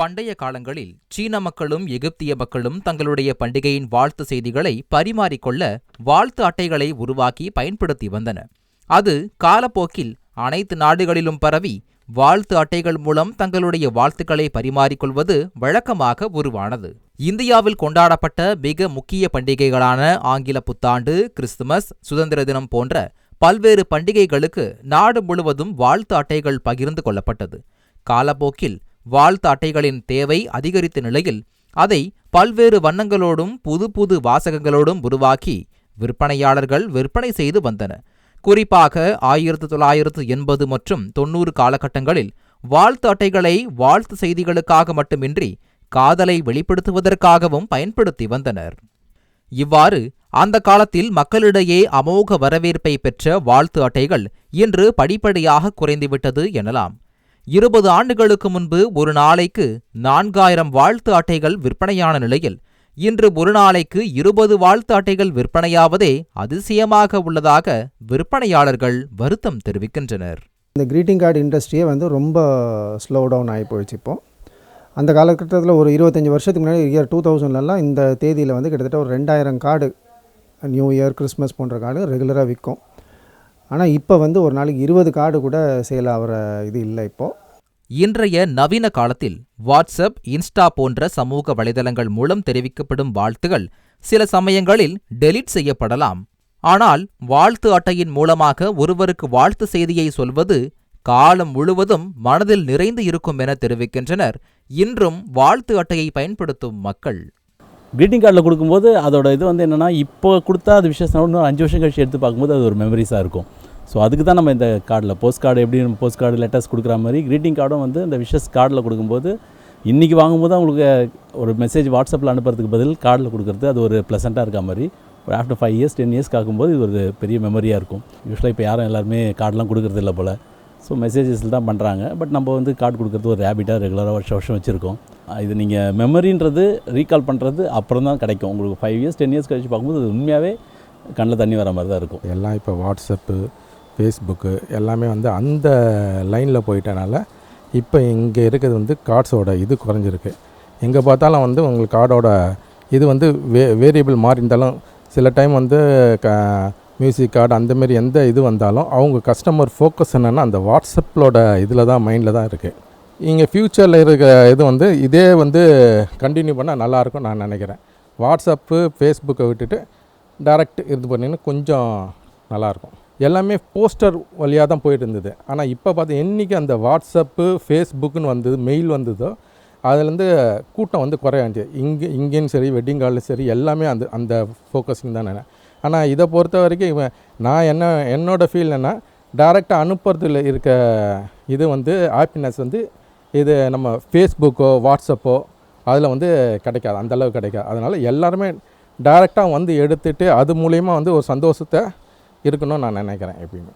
பண்டைய காலங்களில் சீன மக்களும் எகிப்திய மக்களும் தங்களுடைய பண்டிகையின் வாழ்த்து செய்திகளை பரிமாறிக்கொள்ள வாழ்த்து அட்டைகளை உருவாக்கி பயன்படுத்தி வந்தன. அது காலப்போக்கில் அனைத்து நாடுகளிலும் பரவி வாழ்த்து அட்டைகள் மூலம் தங்களுடைய வாழ்த்துக்களை பரிமாறிக்கொள்வது வழக்கமாக உருவானது. இந்தியாவில் கொண்டாடப்பட்ட மிக முக்கிய பண்டிகைகளான ஆங்கில புத்தாண்டு கிறிஸ்துமஸ் சுதந்திர தினம் போன்ற பல்வேறு பண்டிகைகளுக்கு நாடு முழுவதும் வாழ்த்து அட்டைகள் பகிர்ந்து கொள்ளப்பட்டது. காலப்போக்கில் வாழ்த்து அட்டைகளின் தேவை அதிகரித்த நிலையில் அதை பல்வேறு வண்ணங்களோடும் புது புது வாசகங்களோடும் உருவாக்கி விற்பனையாளர்கள் விற்பனை செய்து வந்தன குறிப்பாக ஆயிரத்து தொள்ளாயிரத்து எண்பது மற்றும் தொன்னூறு காலகட்டங்களில் வாழ்த்து அட்டைகளை வாழ்த்து செய்திகளுக்காக மட்டுமின்றி காதலை வெளிப்படுத்துவதற்காகவும் பயன்படுத்தி வந்தனர். இவ்வாறு அந்த காலத்தில் மக்களிடையே அமோக வரவேற்பை பெற்ற வாழ்த்து அட்டைகள் இன்று படிப்படியாக குறைந்துவிட்டது எனலாம். இருபது ஆண்டுகளுக்கு முன்பு ஒரு நாளைக்கு நான்காயிரம் வாழ்த்து அட்டைகள் விற்பனையான நிலையில் இன்று ஒரு நாளைக்கு இருபது வாழ்த்து அட்டைகள் விற்பனையாவதே அதிசயமாக உள்ளதாக விற்பனையாளர்கள் வருத்தம் தெரிவிக்கின்றனர். இந்த க்ரீட்டிங் கார்டு இண்டஸ்ட்ரியே வந்து ரொம்ப ஸ்லோ டவுன் ஆகி போயிடுச்சு இப்போ. அந்த காலகட்டத்தில் ஒரு இருபத்தஞ்சி வருஷத்துக்கு முன்னாடி இயர் டூ தௌசண்ட்லலாம் இந்த தேதியில் வந்து கிட்டத்தட்ட ஒரு ரெண்டாயிரம் கார்டு நியூ இயர் கிறிஸ்மஸ் போன்ற கார்டு ரெகுலராக விற்கும். ஆனால் இப்போ வந்து ஒரு நாளைக்கு இருபது கார்டு கூட சேல் ஆகிற இது இல்லை இப்போது இன்றைய நவீன காலத்தில் வாட்ஸ்அப் இன்ஸ்டா போன்ற சமூக வலைதளங்கள் மூலம் தெரிவிக்கப்படும் வாழ்த்துகள் சில சமயங்களில் டெலீட் செய்யப்படலாம். ஆனால் வாழ்த்து அட்டையின் மூலமாக ஒருவருக்கு வாழ்த்து செய்தியை சொல்வது காலம் முழுவதும் மனதில் நிறைந்து இருக்கும் என தெரிவிக்கின்றனர். இன்றும் வாழ்த்து அட்டையை பயன்படுத்தும் மக்கள். க்ரீட்டிங் கார்டில் கொடுக்கும்போது அதோட இது வந்து என்னென்னா இப்போ கொடுத்தா அது விசேஷம். இன்னும் அஞ்சு வருஷம் கழிச்சு எடுத்து பார்க்கும்போது அது ஒரு மெமரிஸாக இருக்கும். ஸோ அதுக்கு தான் நம்ம இந்த கார்டில் போஸ்ட் கார்டு எப்படி நம்ம போஸ்ட் கார்டு லெட்டர்ஸ் கொடுக்குற மாதிரி க்ரீட்டிங் கார்டும் வந்து இந்த விஷஸ் கார்டில் கொடுக்கும்போது இன்றைக்கி வாங்கும்போது அவங்களுக்கு ஒரு மெசேஜ் வாட்ஸ்அப்பில் அனுப்புறதுக்கு பதில் கார்டில் கொடுக்குறது அது ஒரு ப்ளசண்ட்டாக இருக்க மாதிரி. ஒரு after five years ten years ஆகும்போது இது ஒரு பெரிய மெமரியாக இருக்கும். யூஸ்வலாக இப்போ யாரும் எல்லாருமே கார்டெலாம் கொடுக்குறது இல்லை போல். ஸோ மெசேஜஸில் தான் பண்ணுறாங்க பட் நம்ம வந்து கார்டு கொடுக்குறது ஒரு ஹேபிட்டாக ரெகுலராக வருஷம் வருஷம் வச்சுருக்கோம். இது நீங்கள் மெமரின்றது ரீகால் பண்ணுறது அப்புறம் தான் கிடைக்கும். உங்களுக்கு ஃபைவ் இயர்ஸ் டென் இயர்ஸ் கழிச்சு பார்க்கும்போது அது உண்மையாகவே கண்ணில் தண்ணி வர மாதிரி தான் இருக்கும். எல்லாம் இப்போ வாட்ஸ்அப்பு ஃபேஸ்புக்கு எல்லாமே வந்து அந்த லைனில் போயிட்டனால இப்போ இங்கே இருக்கிறது வந்து கார்ட்ஸோட இது குறைஞ்சிருக்கு. எங்கே பார்த்தாலும் வந்து உங்களுக்கு கார்டோட இது வந்து வே வேரியபிள் மாறி இருந்தாலும் சில டைம் வந்து க மியூசிக் கார்டு அந்தமாரி எந்த இது வந்தாலும் அவங்க கஸ்டமர் ஃபோக்கஸ் என்னென்னா அந்த வாட்ஸ்அப்பிலோட இதில் தான் மைண்டில் தான் இருக்குது இங்கே ஃப்யூச்சரில் இருக்கிற இது வந்து இதே வந்து கண்டினியூ பண்ணால் நல்லாயிருக்கும் நான் நினைக்கிறேன். வாட்ஸ்அப்பு ஃபேஸ்புக்கை விட்டுட்டு டேரெக்ட் இது பண்ணிங்கன்னா கொஞ்சம் நல்லாயிருக்கும் எல்லாமே போஸ்டர் வழியாக தான் போயிட்டு இருந்தது. ஆனால் இப்போ பார்த்து என்றைக்கு அந்த வாட்ஸ்அப்பு ஃபேஸ்புக்குன்னு வந்தது மெயில் வந்ததோ அதுலேருந்து கூட்டம் வந்து குறையாச்சு இங்கே இங்கேயும் சரி வெட்டிங் கார்டில் சரி எல்லாமே அந்த அந்த ஃபோக்கஸிங் தான் நினைக்கிறேன். ஆனால் இதை பொறுத்த வரைக்கும் இவன் நான் என்ன என்னோடய ஃபீல் என்ன டேரெக்டாக அனுப்புறதுல இருக்க இது வந்து ஹாப்பினஸ் வந்து இது நம்ம ஃபேஸ்புக்கோ வாட்ஸ்அப்போ அதில் வந்து கிடைக்காது. அந்தளவுக்கு கிடைக்காது. அதனால் எல்லாருமே டேரெக்டாக வந்து எடுத்துகிட்டு அது மூலயமா வந்து ஒரு சந்தோஷத்தை இருக்கணும்னு நான் நினைக்கிறேன் எப்பயுமே.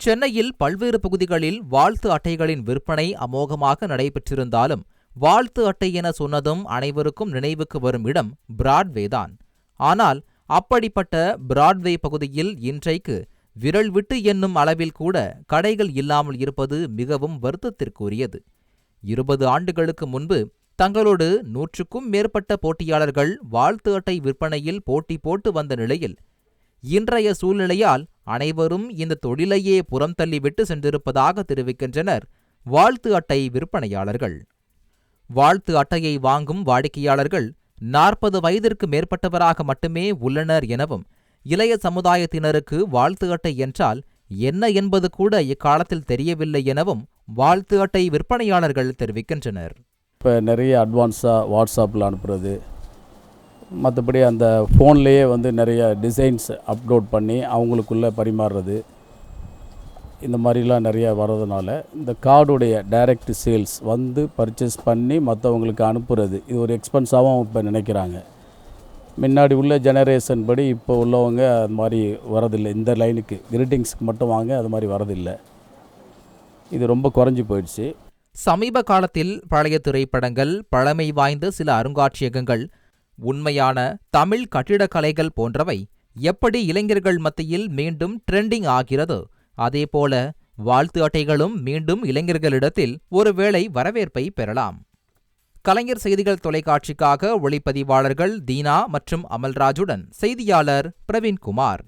சென்னையில் பல்வேறு பகுதிகளில் வாழ்த்து அட்டைகளின் விற்பனை அமோகமாக நடைபெற்றிருந்தாலும் வாழ்த்து அட்டை என சொன்னதும் அனைவருக்கும் நினைவுக்கு வரும் இடம் பிராட்வே தான். ஆனால் அப்படிப்பட்ட பிராட்வே பகுதியில் இன்றைக்கு விரல் விட்டு என்னும் அளவில் கூட கடைகள் இல்லாமல் இருப்பது மிகவும் வருத்தத்திற்குரியது. இருபது ஆண்டுகளுக்கு முன்பு தங்களோடு நூற்றுக்கும் மேற்பட்ட போட்டியாளர்கள் வாழ்த்து அட்டை விற்பனையில் போட்டி போட்டு வந்த நிலையில் இன்றைய சூழ்நிலையால் அனைவரும் இந்த தொழிலையே புறம் தள்ளிவிட்டு சென்றிருப்பதாக தெரிவிக்கின்றனர் வாழ்த்து அட்டை விற்பனையாளர்கள். வாழ்த்து அட்டையை வாங்கும் வாடிக்கையாளர்கள் நாற்பது வயதிற்கு மேற்பட்டவராக மட்டுமே உள்ளனர் எனவும் இளைய சமுதாயத்தினருக்கு வாழ்த்து அட்டை என்றால் என்ன என்பது கூட இக்காலத்தில் தெரியவில்லை எனவும் வாழ்த்து அட்டை விற்பனையாளர்கள் தெரிவிக்கின்றனர். இப்போ நிறைய அட்வான்ஸாக வாட்ஸ்அப்பில் அனுப்புறது மற்றபடி அந்த ஃபோன்லேயே வந்து நிறைய டிசைன்ஸ் அப்லோட் பண்ணி அவங்களுக்குள்ளே பரிமாறுறது இந்த மாதிரிலாம் நிறைய வர்றதுனால இந்த கார்டுடைய டைரக்ட் சேல்ஸ் வந்து பர்ச்சேஸ் பண்ணி மற்றவங்களுக்கு அனுப்புறது இது ஒரு எக்ஸ்பென்ஸாகவும் இப்போ நினைக்கிறாங்க. முன்னாடி உள்ள ஜெனரேஷன் படி இப்போ உள்ளவங்க அது மாதிரி வரதில்லை இந்த லைனுக்கு கிரீட்டிங்ஸ்க்கு மட்டும் வாங்க அது மாதிரி வரதில்லை இது ரொம்ப குறைஞ்சி போயிடுச்சு. சமீப காலத்தில் பழைய திரைப்படங்கள் பழமை வாய்ந்த சில அருங்காட்சியகங்கள் உண்மையான தமிழ் கட்டிடக்கலைகள் போன்றவை எப்படி இளைஞர்கள் மத்தியில் மீண்டும் ட்ரெண்டிங் ஆகிறது? அதேபோல வாழ்த்து அட்டைகளும் மீண்டும் இளைஞர்களிடத்தில் ஒருவேளை வரவேற்பை பெறலாம். கலைஞர் செய்திகள் தொலைக்காட்சிக்காக ஒளிப்பதிவாளர்கள் தீனா மற்றும் அமல்ராஜுடன் செய்தியாளர் பிரவீன்குமார்.